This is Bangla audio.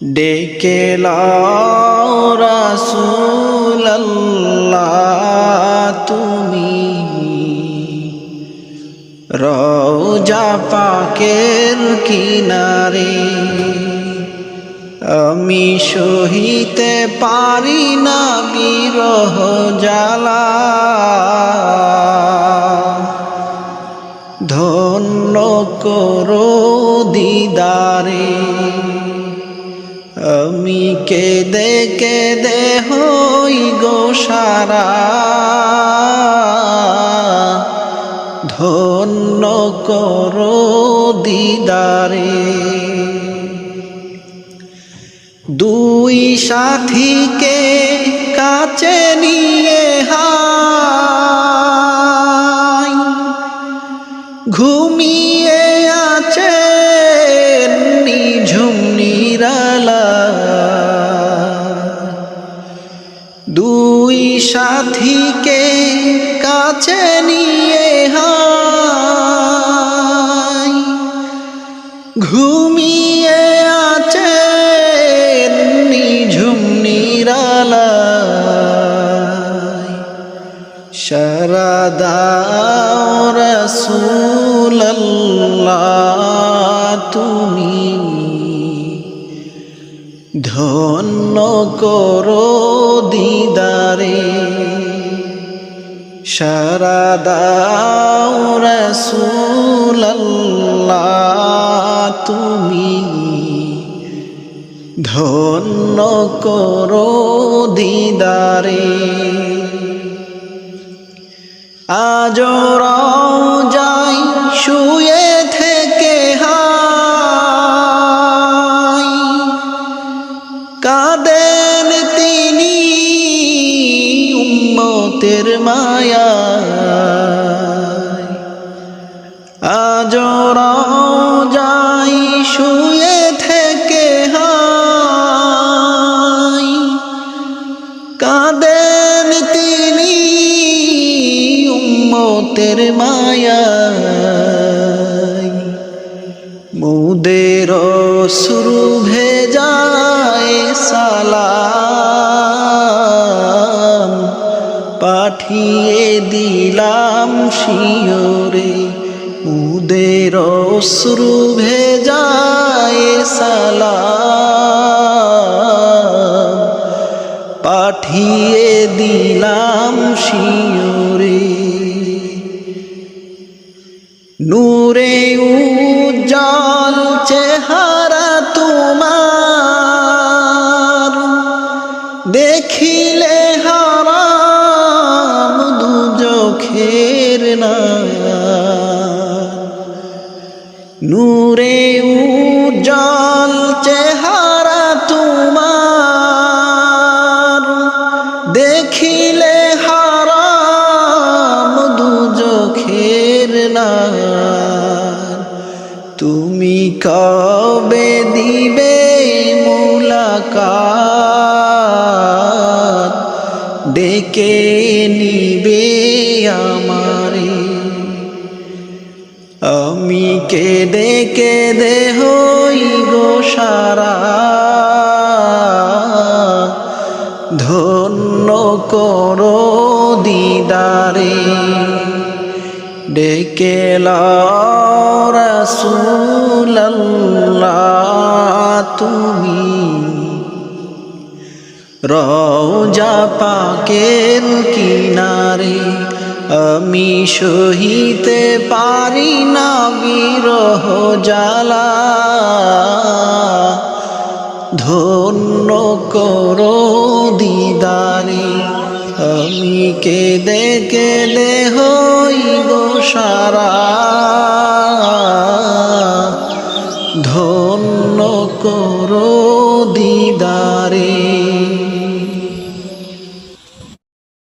ডেকে লাও রাসূলাল্লাহ, তুমি রওজা পাকের কিনারে। আমি সহিতে পারি না বিরহ জ্বালা। ধন্য করো দিদারে। আমি কেদে কেদে হই গো সারা। ধন্য করো দিদারে। দুই সাথীকে কাছে নিয়ে হাই সাথীকে কাছে নিয়ে হাই ঘুমিয়ে আছে নিঝুম নিরালা শরদাও ধন্য করো দিদারে। শরদাও তুমি। ধন্য করো দিদারে। আজ যাই শুয়ে কাঁদেন তিনি উম্মতের মায়া আজ যাই শুয়ে থেকে হাই। কাঁদেন তিনি উম্মতের মায়া মুদের শুরু ভেজায় সালাম পাঠিয়ে দিলাম শিওরে মুদের শুরু ভেজায় সালাম পাঠিয়ে দিলাম শিওরে। নূরে উজ্জ্বল চেহারা দেখিলে হারাম দু চোখের না নূরে উজ্জ্বল চেহারা তোমার। দেখিলে হারাম দু চোখের না তুমি কবে দিবে মুলাকাত? ডেকে নিবে আমারে। আমি কে কেঁদে হই গো সারা। ধন্য করো দিদারে। ডেকে রসুল্লাহ তুমি রওজা পাকের কিনারে আমি সহিতে পারি না বিরহ জালা ধন্য করো দিদারে, আমি কে দেখে হইব সারা। ধন্য করো দিদারে